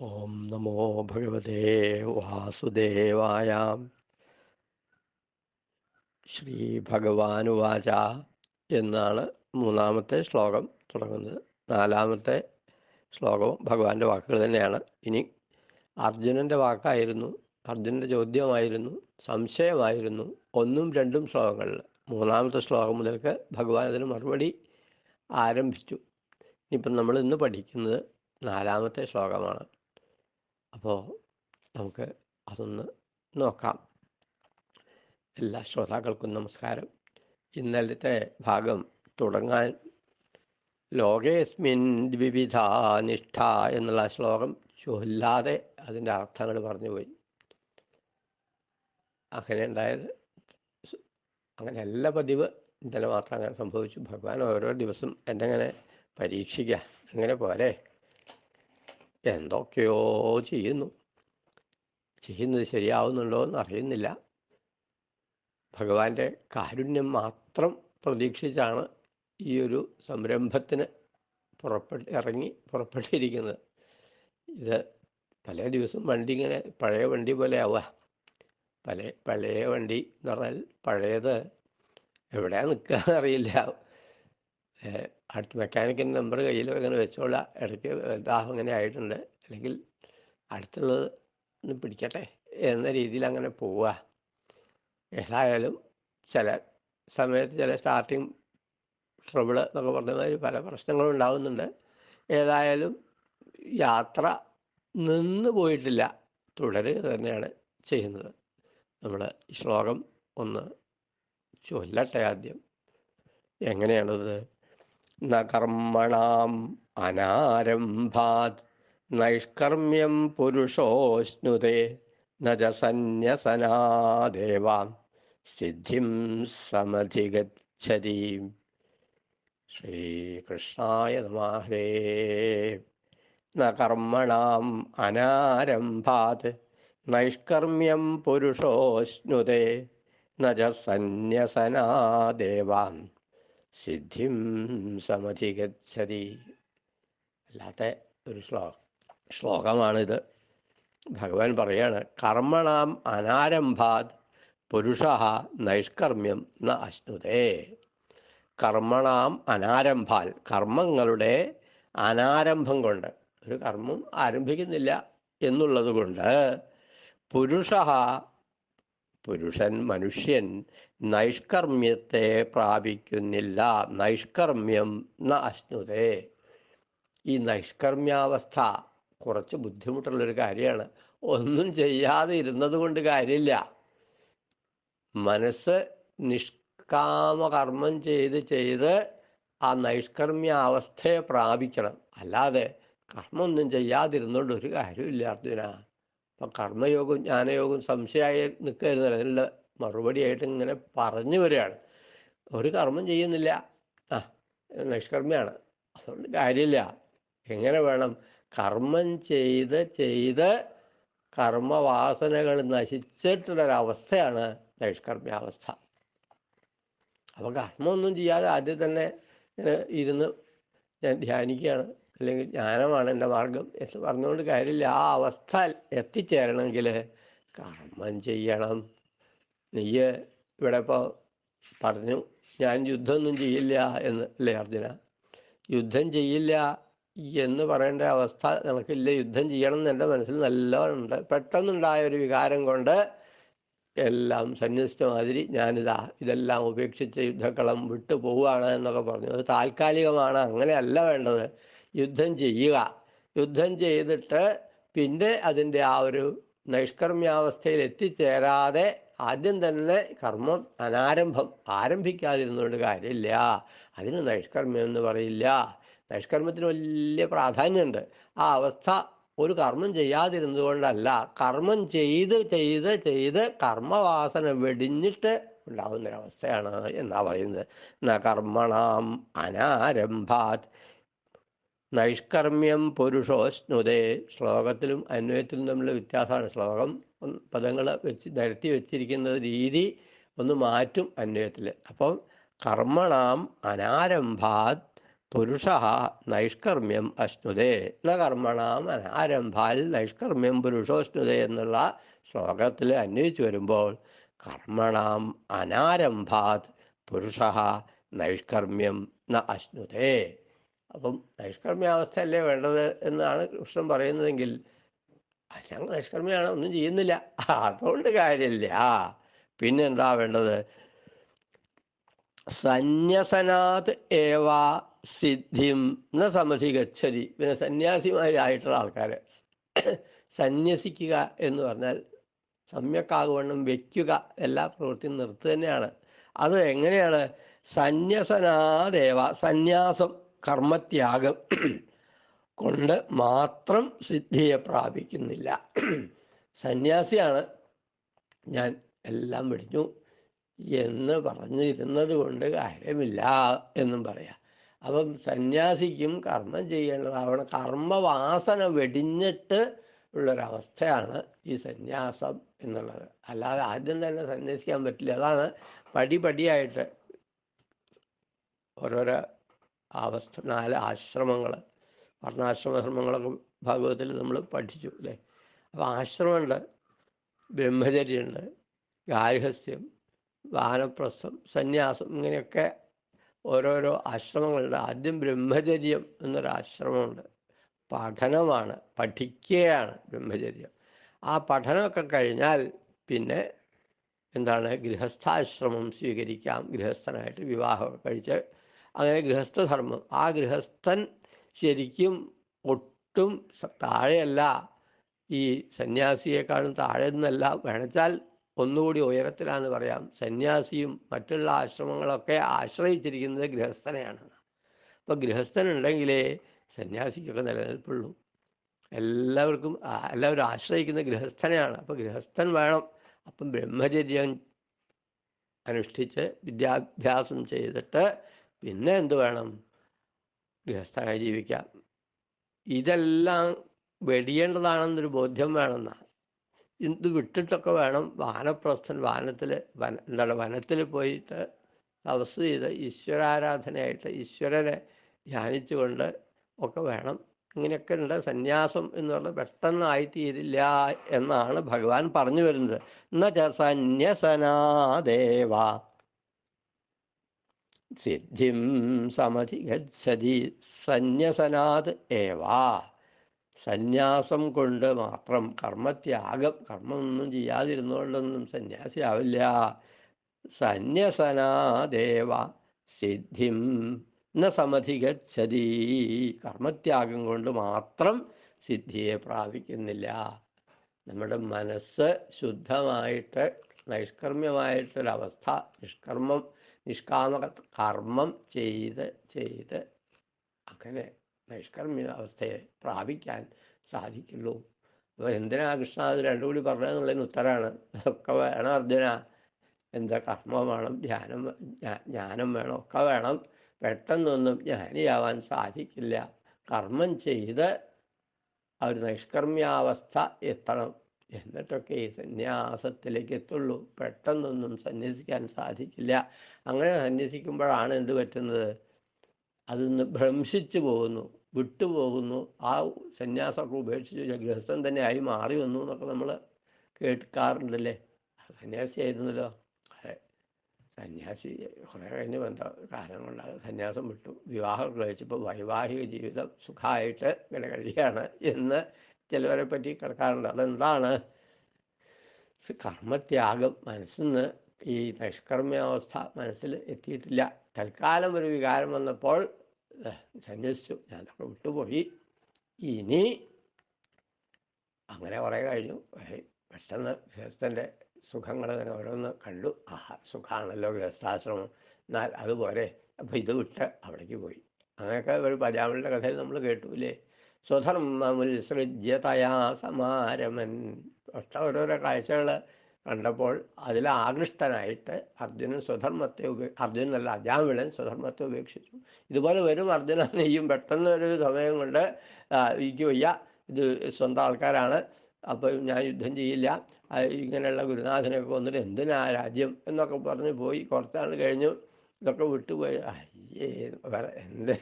ഓം നമോ ഭഗവതേ വാസുദേവായ. ശ്രീ ഭഗവാനുവാച എന്നാണ് മൂന്നാമത്തെ ശ്ലോകം തുടങ്ങുന്നത്. നാലാമത്തെ ശ്ലോകവും ഭഗവാന്റെ വാക്കുകൾ തന്നെയാണ്. ഇനി അർജുനന്റെ വാക്കായിരുന്നു അർജുനന്റെ ചോദ്യമായിരുന്നു സംശയമായിരുന്നു ഒന്നും രണ്ടും ശ്ലോകങ്ങളിൽ. മൂന്നാമത്തെ ശ്ലോകം മുതൽക്ക് ഭഗവാൻ അതിന് മറുപടി ആരംഭിച്ചു. ഇനിയിപ്പം നമ്മൾ ഇന്ന് പഠിക്കുന്നത് നാലാമത്തെ ശ്ലോകമാണ്. അപ്പോൾ നമുക്ക് അതൊന്ന് നോക്കാം. എല്ലാ ശ്രോതാക്കൾക്കും നമസ്കാരം. ഇന്നലത്തെ ഭാഗം തുടങ്ങാൻ ലോകേസ്മിൻ വിവിധ നിഷ്ഠ എന്നുള്ള ശ്ലോകം ചൊല്ലാതെ അതിന്റെ അർത്ഥങ്ങൾ പറഞ്ഞു പോയി അങ്ങനെ ഉണ്ടായത്. അങ്ങനെയല്ല പതിവ് ഇന്നലെ മാത്രം അങ്ങനെ സംഭവിച്ചു. ഭഗവാൻ ഓരോ ദിവസം എന്നെങ്ങനെ പരീക്ഷിക്കുക. അങ്ങനെ പോരെ. എന്തൊക്കെയോ ചെയ്യുന്നു. ചെയ്യുന്നത് ശരിയാവുന്നുണ്ടോ എന്ന് അറിയുന്നില്ല ഭഗവാന്റെ കാരുണ്യം മാത്രം പ്രതീക്ഷിച്ചാണ് ഈ ഒരു സംരംഭത്തിന് പുറപ്പെട്ട് ഇറങ്ങി പുറപ്പെട്ടിരിക്കുന്നത്. ഇത് പല ദിവസം വണ്ടി ഇങ്ങനെ പഴയ വണ്ടി പോലെ ആവുക. പല പഴയ വണ്ടി എന്ന് പറഞ്ഞാൽ പഴയത് എവിടെയാണ് നിൽക്കുക അറിയില്ല. അടുത്ത മെക്കാനിക്കിന്റെ നമ്പർ കയ്യിൽ ഇങ്ങനെ വെച്ചോളാം. ഇടയ്ക്ക് ദാഹം അങ്ങനെ ആയിട്ടുണ്ട്. അല്ലെങ്കിൽ അടുത്തുള്ളത് ഒന്ന് പിടിക്കട്ടെ എന്ന രീതിയിൽ അങ്ങനെ പോവുക ഏതായാലും ചില സമയത്ത് ചില സ്റ്റാർട്ടിങ് ട്രബിൾ എന്നൊക്കെ പറഞ്ഞ പല പ്രശ്നങ്ങളും ഉണ്ടാകുന്നുണ്ട് ഏതായാലും യാത്ര നിന്ന് പോയിട്ടില്ല. തുടരുക തന്നെയാണ് ചെയ്യുന്നത്. നമ്മൾ ശ്ലോകം ഒന്ന് ചൊല്ലട്ടെ ആദ്യം. എങ്ങനെയാണത്? ന കർമ്മണാം അനാരംഭാത്. നൈഷ്കർമ്മ്യം പുരുഷോസ്നുതേ നജസന്യസനാദേവാം. സിദ്ധിം സമധിഗച്ഛതി. ശ്രീകൃഷ്ണായ നമാഹേ ന കർമ്മണാം അനാരംഭാത്. നൈഷ്കർമ്മ്യം പുരുഷോസ്നുതേ നജസന്യസനാദേവാം. സിദ്ധിം സമധിഗച്ഛതി. അല്ലാത്ത ഒരു ശ്ലോ ശ്ലോകമാണിത്. ഭഗവാൻ പറയാണ് കർമ്മണാം അനാരംഭാത് പുരുഷ നൈഷ്കർമ്മ്യം ന അശ്നുതേ. കർമ്മണാം അനാരംഭാൽ കർമ്മങ്ങളുടെ അനാരംഭം കൊണ്ട് ഒരു കർമ്മം ആരംഭിക്കുന്നില്ല എന്നുള്ളത് കൊണ്ട് പുരുഷ പുരുഷൻ മനുഷ്യൻ നൈഷ്കർമ്മ്യത്തെ പ്രാപിക്കുന്നില്ല. നൈഷ്കർമ്മ്യം ന അശ്നുതേ. ഈ നൈഷ്കർമ്മ്യാവസ്ഥ കുറച്ച് ബുദ്ധിമുട്ടുള്ളൊരു കാര്യമാണ്. ഒന്നും ചെയ്യാതെ ഇരുന്നത് കൊണ്ട് കാര്യമില്ല. മനസ്സ് നിഷ്കാമകർമ്മം ചെയ്ത് ചെയ്ത് ആ നൈഷ്കർമ്മ്യ അവസ്ഥയെ പ്രാപിക്കണം. അല്ലാതെ കർമ്മമൊന്നും ചെയ്യാതിരുന്നുകൊണ്ട് ഒരു കാര്യമില്ല അർജുന. അപ്പം കർമ്മയോഗവും ജ്ഞാനയോഗവും സംശയമായി നിൽക്കരുത് അതിനുള്ള മറുപടിയായിട്ട് ഇങ്ങനെ പറഞ്ഞു വരികയാണ്. ഒരു കർമ്മം ചെയ്യുന്നില്ല. ആ നിഷ്കർമ്മയാണ്. അതുകൊണ്ട് കാര്യമില്ല. എങ്ങനെ വേണം? കർമ്മം ചെയ്ത് ചെയ്ത് കർമ്മവാസനകൾ നശിച്ചിട്ടുള്ളൊരവസ്ഥയാണ് നൈഷ്കർമ്മ്യാവസ്ഥ. അപ്പോൾ കർമ്മമൊന്നും ചെയ്യാതെ ആദ്യം തന്നെ ഇങ്ങനെ ഇരുന്ന് ഞാൻ ധ്യാനിക്കുകയാണ്. അല്ലെങ്കിൽ ജ്ഞാനമാണ് എന്റെ മാർഗം എന്ന് പറഞ്ഞുകൊണ്ട് കാര്യമില്ല. ആ അവസ്ഥ എത്തിച്ചേരണമെങ്കിൽ കർമ്മം ചെയ്യണം. നീ ഇവിടെ ഇപ്പോൾ പറഞ്ഞു ഞാൻ യുദ്ധമൊന്നും ചെയ്യില്ല എന്ന് അല്ലേ അർജുന? യുദ്ധം ചെയ്യില്ല എന്ന് പറയേണ്ട അവസ്ഥ നിനക്കില്ല. യുദ്ധം ചെയ്യണം എന്ന് എന്റെ മനസ്സിൽ നല്ലോണമുണ്ട് പെട്ടെന്നുണ്ടായ ഒരു വികാരം കൊണ്ട് എല്ലാം സന്യസിച്ച മാതിരി ഞാനിതാ ഇതെല്ലാം ഉപേക്ഷിച്ച് യുദ്ധക്കളം വിട്ടു പോവുകയാണ് എന്നൊക്കെ പറഞ്ഞു. അത് താൽക്കാലികമാണ്. അങ്ങനെയല്ല വേണ്ടത്. യുദ്ധം ചെയ്യുക. യുദ്ധം ചെയ്തിട്ട് പിന്നെ അതിന്റെ ആ ഒരു നൈഷ്കർമ്മ്യാവസ്ഥയിൽ എത്തിച്ചേരാതെ ആദ്യം തന്നെ കർമ്മം അനാരംഭം ആരംഭിക്കാതിരുന്നുകൊണ്ട് കാര്യമില്ല. അതിന് നൈഷ്കർമ്മ്യം എന്ന് പറയില്ല. നൈഷ്കർമ്മത്തിന് വലിയ പ്രാധാന്യമുണ്ട്. ആ അവസ്ഥ ഒരു കർമ്മം ചെയ്യാതിരുന്നതുകൊണ്ടല്ല കർമ്മം ചെയ്ത് ചെയ്ത് ചെയ്ത് കർമ്മവാസന വെടിഞ്ഞിട്ട് ഉണ്ടാകുന്നൊരവസ്ഥയാണ് എന്നാ പറയുന്നത്. ന കർമ്മണാം അനാരംഭാത് നൈഷ്കർമ്മ്യം പുരുഷോസ്നുതേ ശ്ലോകത്തിലും അന്വയത്തിലും തമ്മിലുള്ള വ്യത്യാസമാണ്. ശ്ലോകം പദങ്ങൾ വെച്ച് നിരത്തി വെച്ചിരിക്കുന്ന രീതി ഒന്ന് മാറ്റും അന്വയത്തിൽ അപ്പം കർമ്മണാം അനാരംഭാത് പുരുഷ നൈഷ്കർമ്മ്യം അശ്നുതേ. ന കർമ്മണാം അനാരംഭാൽ നൈഷ്കർമ്മ്യം പുരുഷോസ്നുതേ എന്നുള്ള ശ്ലോകത്തിൽ അന്വയിച്ചു വരുമ്പോൾ കർമ്മണാം അനാരംഭാത് പുരുഷ നൈഷ്കർമ്മ്യം ന അശ്നുതേ. അപ്പം നൈഷ്കർമ്മ്യാവസ്ഥയല്ലേ വേണ്ടത് എന്നാണ് കൃഷ്ണൻ പറയുന്നതെങ്കിൽ ഞങ്ങൾ നൈഷ്കർമ്മ്യാണ് ഒന്നും ചെയ്യുന്നില്ല. അതുകൊണ്ട് കാര്യമില്ല. ആ പിന്നെന്താ വേണ്ടത്? സന്യസനാത് ഏവ സിദ്ധിം ന സമധി ഗച്ഛതി പിന്നെ സന്യാസിമാരായിട്ടുള്ള ആൾക്കാർ സന്യസിക്കുക എന്ന് പറഞ്ഞാൽ സമ്യക്കാകുവണ്ണം വയ്ക്കുക എല്ലാ പ്രവൃത്തിയും നിർത്തു തന്നെയാണ്. അത് എങ്ങനെയാണ്? സന്യസനാദേവ സന്യാസം കർമ്മത്യാഗം കൊണ്ട് മാത്രം സിദ്ധിയെ പ്രാപിക്കുന്നില്ല. സന്യാസിയാണ്. ഞാൻ എല്ലാം വെടിഞ്ഞു എന്ന് പറഞ്ഞിരുന്നത് കൊണ്ട് കാര്യമില്ല എന്നും പറയാം. അപ്പം സന്യാസിക്കും കർമ്മം ചെയ്യേണ്ടതാവണം കർമ്മവാസന വെടിഞ്ഞിട്ട് ഉള്ളൊരവസ്ഥയാണ് ഈ സന്യാസം എന്നുള്ളത്. അല്ലാതെ ആദ്യം തന്നെ സന്യസിക്കാൻ പറ്റില്ല. അതാണ് പടിപടിയായിട്ട് ഓരോരോ അവസ്ഥ നാല് ആശ്രമങ്ങൾ വർണാശ്രമ ധർമ്മങ്ങളൊക്കെ ഭാഗവതത്തിൽ നമ്മൾ പഠിച്ചു അല്ലേ? അപ്പോൾ ആശ്രമമുണ്ട് ബ്രഹ്മചര്യമുണ്ട് ഗാർഹസ്യം വാനപ്രസ്ഥം സന്യാസം ഇങ്ങനെയൊക്കെ ഓരോരോ ആശ്രമങ്ങളുണ്ട്. ആദ്യം ബ്രഹ്മചര്യം എന്നൊരു ആശ്രമമുണ്ട്. പഠനമാണ് പഠിക്കുകയാണ് ബ്രഹ്മചര്യം. ആ പഠനമൊക്കെ കഴിഞ്ഞാൽ പിന്നെ എന്താണ് ഗൃഹസ്ഥാശ്രമം സ്വീകരിക്കാം ഗൃഹസ്ഥനായിട്ട് വിവാഹം കഴിച്ച് അങ്ങനെ ഗൃഹസ്ഥധർമ്മം. ആ ഗൃഹസ്ഥൻ ശരിക്കും ഒട്ടും താഴെയല്ല. ഈ സന്യാസിയെക്കാളും താഴെ നിന്നല്ല വേണച്ചാൽ ഒന്നുകൂടി ഉയരത്തിലാന്ന് പറയാം. സന്യാസിയും മറ്റുള്ള ആശ്രമങ്ങളൊക്കെ ആശ്രയിച്ചിരിക്കുന്നത് ഗൃഹസ്ഥനെയാണ്. അപ്പോൾ ഗൃഹസ്ഥനുണ്ടെങ്കിലേ സന്യാസിക്കൊക്കെ നിലനിൽപ്പുള്ളൂ. എല്ലാവർക്കും എല്ലാവരും ആശ്രയിക്കുന്ന ഗൃഹസ്ഥനെയാണ്. അപ്പോൾ ഗൃഹസ്ഥൻ വേണം. അപ്പം ബ്രഹ്മചര്യം അനുഷ്ഠിച്ച് വിദ്യാഭ്യാസം ചെയ്തിട്ട് പിന്നെ എന്ത് വേണം? ഗൃഹസ്ഥനായി ജീവിക്കാം. ഇതെല്ലാം വെടിയേണ്ടതാണെന്നൊരു ബോധ്യം വേണമെന്നാണ് ഇത് വിട്ടിട്ടൊക്കെ വേണം വാനപ്രസ്ഥൻ വാനത്തിൽ വന എന്താണ് വനത്തിൽ പോയിട്ട് തപസ് ചെയ്ത് ഈശ്വരാരാധനയായിട്ട് ഈശ്വരനെ ധ്യാനിച്ചുകൊണ്ട് ഒക്കെ വേണം. ഇങ്ങനെയൊക്കെ ഉണ്ട്. സന്യാസം എന്ന് പറഞ്ഞാൽ പെട്ടെന്ന് ആയിത്തീരില്ല എന്നാണ് ഭഗവാൻ പറഞ്ഞു വരുന്നത്. എന്നുവെച്ചാൽ സന്യസനാദേവ സിദ്ധിം സമധിഗതി സന്യസനാത് ഏവാ. സന്യാസം കൊണ്ട് മാത്രം കർമ്മത്യാഗം കർമ്മമൊന്നും ചെയ്യാതിരുന്നുകൊണ്ടൊന്നും സന്യാസിയാവില്ല. സന്യസനാദേവ. സിദ്ധിം ന സമധിഗതി കർമ്മത്യാഗം കൊണ്ട് മാത്രം സിദ്ധിയെ പ്രാപിക്കുന്നില്ല. നമ്മുടെ മനസ്സ് ശുദ്ധമായിട്ട് നൈഷ്കർമ്മ്യമായിട്ടൊരവസ്ഥ നിഷ്കർമ്മം നിഷ്കാമ കർമ്മം ചെയ്ത് ചെയ്ത് അങ്ങനെ നൈഷ്കർമ്മ്യ അവസ്ഥയെ പ്രാപിക്കാൻ സാധിക്കുള്ളൂ. അപ്പോൾ എന്തിനാ കൃഷ്ണ അത് രണ്ടു കൂടി പറഞ്ഞതെന്നുള്ളതിന് ഉത്തരമാണ് അതൊക്കെ വേണം അർജുന. എന്താ കർമ്മം വേണം ധ്യാനം ജ്ഞാനം വേണം ഒക്കെ വേണം. പെട്ടെന്നൊന്നും ജ്ഞാനിയാവാൻ സാധിക്കില്ല. കർമ്മം ചെയ്ത് ആ ഒരു നൈഷ്കർമ്മ്യാവസ്ഥ എത്തണം. എന്നിട്ടൊക്കെ ഈ സന്യാസത്തിലേക്ക് എത്തുള്ളൂ പെട്ടെന്നൊന്നും സന്യസിക്കാൻ സാധിക്കില്ല. അങ്ങനെ സന്യസിക്കുമ്പോഴാണ് എന്ത് പറ്റുന്നത്? അതിന്ന് ഭ്രംശിച്ചു പോകുന്നു വിട്ടുപോകുന്നു ആ സന്യാസമൊക്കെ ഉപേക്ഷിച്ച് ഗൃഹസ്ഥൻ തന്നെ ആയി മാറി വന്നു എന്നൊക്കെ നമ്മൾ കേൾക്കാറുണ്ടല്ലേ? സന്യാസി ആയിരുന്നല്ലോ. അതെ. സന്യാസി കുറേ കഴിഞ്ഞ് ബന്ധ കാലം കൊണ്ട് സന്യാസം വിട്ടു. വിവാഹം കഴിച്ചപ്പോൾ വൈവാഹിക ജീവിതം സുഖമായിട്ട് ഇങ്ങനെ കഴിയാണ് എന്ന് ചിലവരെ പറ്റി കിടക്കാറുണ്ട്. അതെന്താണ്? കർമ്മത്യാഗം. മനസ്സിൽ നിന്ന് ഈ നിഷ്കർമ്മ്യാവസ്ഥ മനസ്സിൽ എത്തിയിട്ടില്ല. തൽക്കാലം ഒരു വികാരം വന്നപ്പോൾ സന്യസിച്ചു. ഞാനൊക്കെ വിട്ടുപോയി. ഇനി അങ്ങനെ കുറേ കഴിഞ്ഞു. പെട്ടെന്ന് ഗൃഹസ്ഥന്റെ സുഖങ്ങൾ തന്നെ ഓരോന്ന് കണ്ടു. ആഹാ സുഖമാണല്ലോ ഗൃഹസ്ഥാശ്രമം എന്നാൽ അതുപോലെ. അപ്പോൾ ഇത് വിട്ട് അവിടേക്ക് പോയി. അങ്ങനെയൊക്കെ ഒരു പജാമലിന്റെ കഥയിൽ നമ്മൾ കേട്ടുല്ലേ സ്വധർമ്മമുത്സൃജ്യതയാ സമാരമൻ. ഒട്ട ഓരോരോ കാഴ്ചകൾ കണ്ടപ്പോൾ അതിൽ ആകൃഷ്ടനായിട്ട് അർജുനൻ സ്വധർമ്മത്തെ ഉപേ അർജുനല്ല അജാമിളൻ സ്വധർമ്മത്തെ ഉപേക്ഷിച്ചു. ഇതുപോലെ വരും അർജുന നെയ്യും പെട്ടെന്ന് ഒരു സമയം കൊണ്ട് എനിക്ക് ഇത് സ്വന്തം ആൾക്കാരാണ്. അപ്പോൾ ഞാൻ യുദ്ധം ചെയ്യില്ല. ഇങ്ങനെയുള്ള ഗുരുനാഥനൊക്കെ വന്നിട്ട് എന്തിനാ രാജ്യം എന്നൊക്കെ പറഞ്ഞ് പോയി. കുറച്ചാൾ കഴിഞ്ഞു. ഇതൊക്കെ വിട്ടുപോയി.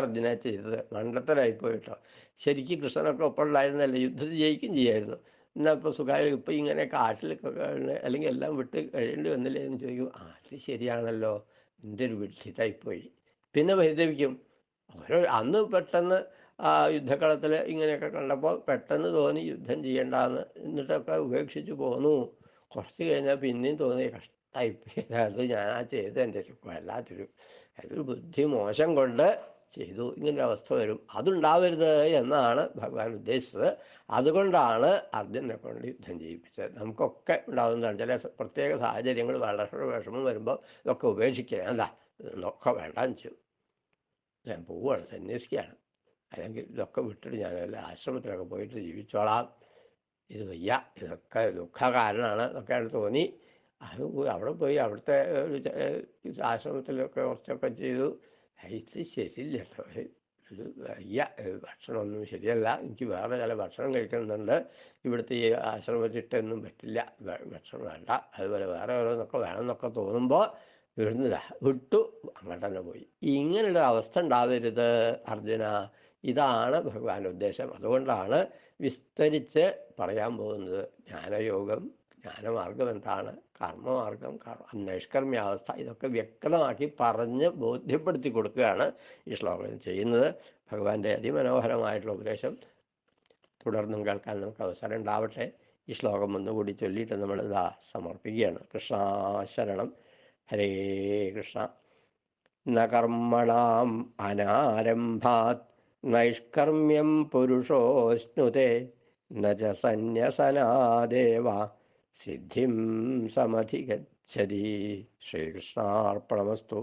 അർജുന ചെയ്തത് മണ്ടത്തരായിപ്പോയി പോയിട്ടോ ശരിക്കും കൃഷ്ണനൊക്കെ ഒപ്പം യുദ്ധത്തിൽ ജയിക്കും ചെയ്യായിരുന്നു. എന്നാൽ ഇപ്പോൾ സുഖമായി ഇപ്പം ഇങ്ങനെ കാട്ടിലൊക്കെ അല്ലെങ്കിൽ എല്ലാം വിട്ട് കഴിയേണ്ടി വന്നില്ലേ എന്ന് ചോദിക്കും ആ അത് ശരിയാണല്ലോ എന്റെ ഒരു വിഡ്ഢിത്തായിപ്പോയി. പിന്നെ വൈദവിക്കും ഓരോ അന്ന് പെട്ടെന്ന് ആ യുദ്ധക്കളത്തിൽ ഇങ്ങനെയൊക്കെ കണ്ടപ്പോൾ പെട്ടെന്ന് തോന്നി യുദ്ധം ചെയ്യേണ്ടെന്ന് എന്നിട്ടൊക്കെ ഉപേക്ഷിച്ചു പോന്നു. കുറച്ച് കഴിഞ്ഞാൽ പിന്നെയും തോന്നി കഷ്ടമായി അത് ഞാൻ ആ ചെയ്ത് എന്റെ ഒരു വല്ലാത്തൊരു ഒരു ബുദ്ധി മോശം കൊണ്ട് ചെയ്തു. ഇങ്ങനെ അവസ്ഥ വരും. അതുണ്ടാവരുത് എന്നാണ് ഭഗവാൻ ഉദ്ദേശിച്ചത്. അതുകൊണ്ടാണ് അർജുനെ കൊണ്ട് യുദ്ധം ചെയ്യിപ്പിച്ചത്. നമുക്കൊക്കെ ഉണ്ടാകുന്നതാണ് ചില പ്രത്യേക സാഹചര്യങ്ങൾ വളരെ വിഷമം വരുമ്പോൾ ഇതൊക്കെ ഉപേക്ഷിക്കുക. അല്ല ഇതൊക്കെ വേണ്ടാന്ന് ചെയ്തു ഞാൻ പോവുകയാണ് സന്യസിക്കുകയാണ്. അല്ലെങ്കിൽ ഇതൊക്കെ വിട്ടിട്ട് ഞാൻ വല്ല ആശ്രമത്തിലൊക്കെ പോയിട്ട് ജീവിച്ചോളാം. ഇത് വയ്യ. ഇതൊക്കെ ദുഃഖ കാരണമാണ് എന്നൊക്കെയാണ് തോന്നി. അത് അവിടെ പോയി അവിടുത്തെ ആശ്രമത്തിലൊക്കെ കുറച്ചൊക്കെ ചെയ്തു. ഇത് ശരിയില്ല കേട്ടോ ഇത് വയ്യ. ഭക്ഷണമൊന്നും ശരിയല്ല. എനിക്ക് വേറെ ചില ഭക്ഷണം കഴിക്കുന്നുണ്ട്. ഇവിടുത്തെ ഈ ആശ്രമത്തിട്ടൊന്നും പറ്റില്ല. ഭക്ഷണം വേണ്ട. അതുപോലെ വേറെ ഓരോന്നൊക്കെ വേണമെന്നൊക്കെ തോന്നുമ്പോൾ ഇവിടുന്ന് ദാ വിട്ടു. അങ്ങോട്ട് തന്നെ പോയി. ഇങ്ങനെയുള്ള അവസ്ഥ ഉണ്ടാവരുത് അർജുന. ഇതാണ് ഭഗവാൻ ഉദ്ദേശം അതുകൊണ്ടാണ് വിസ്തരിച്ച് പറയാൻ പോകുന്നത്. ജ്ഞാനയോഗം ജ്ഞാനമാർഗം എന്താണ്? കർമ്മമാർഗം കർമ്മ നൈഷ്കർമ്മ്യാവസ്ഥ ഇതൊക്കെ വ്യക്തമാക്കി പറഞ്ഞ് ബോധ്യപ്പെടുത്തി കൊടുക്കുകയാണ് ഈ ശ്ലോകം ചെയ്യുന്നത്. ഭഗവാന്റെ അതിമനോഹരമായിട്ടുള്ള ഉപദേശം തുടർന്നും കേൾക്കാൻ നമുക്ക് അവസരം ഉണ്ടാവട്ടെ. ഈ ശ്ലോകം ഒന്നുകൂടി ചൊല്ലിയിട്ട് നമ്മൾ ഇതാ സമർപ്പിക്കുകയാണ്. കൃഷ്ണാശരണം. ഹരേ കൃഷ്ണ. ന കർമ്മണാം അനാരംഭാത് നൈഷ്കർമ്മ്യം പുരുഷോസ്നുതേ. ന ച സന്യസനാദേവ. സിദ്ധിം സമധിഗച്ഛതി ശ്രീകൃഷ്ണാർപ്പണമസ്തു.